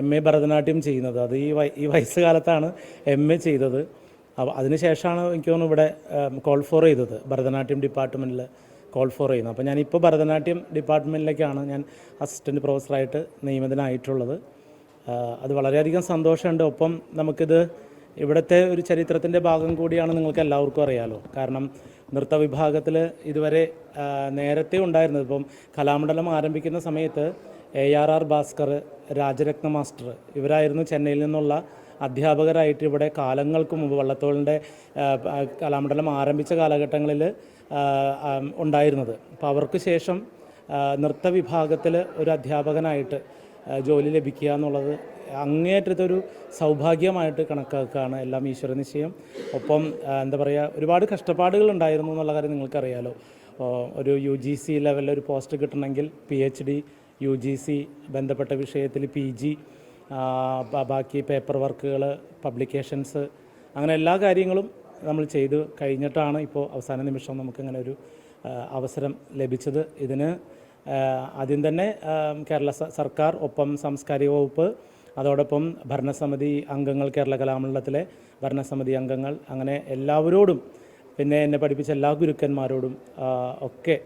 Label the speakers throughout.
Speaker 1: M A Bharatanatyam ചെയ്യുന്നത്. അത് ഈ ഈ വയസ്സുകാലത്താണ് എം എ ചെയ്തത്. അതിനുശേഷമാണ് എനിക്ക് തോന്നുന്നു ഇവിടെ കോൾ ഫോർ ചെയ്തത്. ഭരതനാട്യം ഡിപ്പാർട്ട്മെന്റിൽ കോൾ ഫോർ ചെയ്യുന്നത്. അപ്പോൾ ഞാനിപ്പോൾ ഭരതനാട്യം ഡിപ്പാർട്ട്മെന്റിലേക്കാണ് ഞാൻ അസിസ്റ്റന്റ് പ്രൊഫസറായിട്ട് നിയമിതനായിട്ടുള്ളത്. അത് വളരെയധികം സന്തോഷമുണ്ട്. ഒപ്പം നമുക്കിത് ഇവിടുത്തെ ഒരു ചരിത്രത്തിന്റെ ഭാഗം കൂടിയാണ് നിങ്ങൾക്ക് എല്ലാവർക്കും അറിയാലോ. കാരണം നൃത്ത വിഭാഗത്തിൽ ഇതുവരെ നേരത്തെ ഉണ്ടായിരുന്നത്. ഇപ്പം കലാമണ്ഡലം ആരംഭിക്കുന്ന സമയത്ത് A R R Bhaskar Rajaratna master ഇവരായിരുന്നു ചെന്നൈയിൽ നിന്നുള്ള അധ്യാപകരായിട്ട് ഇവിടെ കാലങ്ങൾക്ക് മുമ്പ് വള്ളത്തോളിന്റെ കലാമണ്ഡലം ആരംഭിച്ച കാലഘട്ടങ്ങളിൽ ഉണ്ടായിരുന്നത്. അപ്പോൾ അവർക്ക് ശേഷം നൃത്ത വിഭാഗത്തിൽ ഒരു അധ്യാപകനായിട്ട് ജോലി ലഭിക്കുക എന്നുള്ളത് അങ്ങേയറ്റത്തൊരു സൗഭാഗ്യമായിട്ട് കണക്കാക്കുകയാണ് എല്ലാം ഈശ്വര നിശ്ചയം. ഒപ്പം എന്താ പറയുക ഒരുപാട് കഷ്ടപ്പാടുകൾ ഉണ്ടായിരുന്നു എന്നുള്ള കാര്യം നിങ്ങൾക്കറിയാലോ. ഒരു യു ജി സി ലെവലിൽ ഒരു പോസ്റ്റ് കിട്ടണമെങ്കിൽ P H D U G C ബന്ധപ്പെട്ട വിഷയത്തിൽ പി ജി ബാക്കി പേപ്പർ വർക്കുകൾ പബ്ലിക്കേഷൻസ് അങ്ങനെ എല്ലാ കാര്യങ്ങളും നമ്മൾ ചെയ്തു കഴിഞ്ഞിട്ടാണ് ഇപ്പോൾ അവസാന നിമിഷം നമുക്കിങ്ങനെ ഒരു അവസരം ലഭിച്ചത്. ഇതിന് ആദ്യം തന്നെ കേരള സർക്കാർ ഒപ്പം സാംസ്കാരിക വകുപ്പ് അതോടൊപ്പം ഭരണസമിതി അംഗങ്ങൾ കേരള കലാമണ്ഡലത്തിലെ ഭരണസമിതി അംഗങ്ങൾ അങ്ങനെ എല്ലാവരോടും പിന്നെ എന്നെ പഠിപ്പിച്ച എല്ലാ ഗുരുക്കന്മാരോടും ഒക്കെ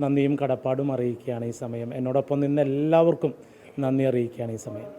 Speaker 1: നന്ദിയും കടപ്പാടും അറിയിക്കുകയാണ് ഈ സമയം. എന്നോടൊപ്പം നിന്ന് എല്ലാവർക്കും നന്ദി അറിയിക്കുകയാണ് ഈ സമയം.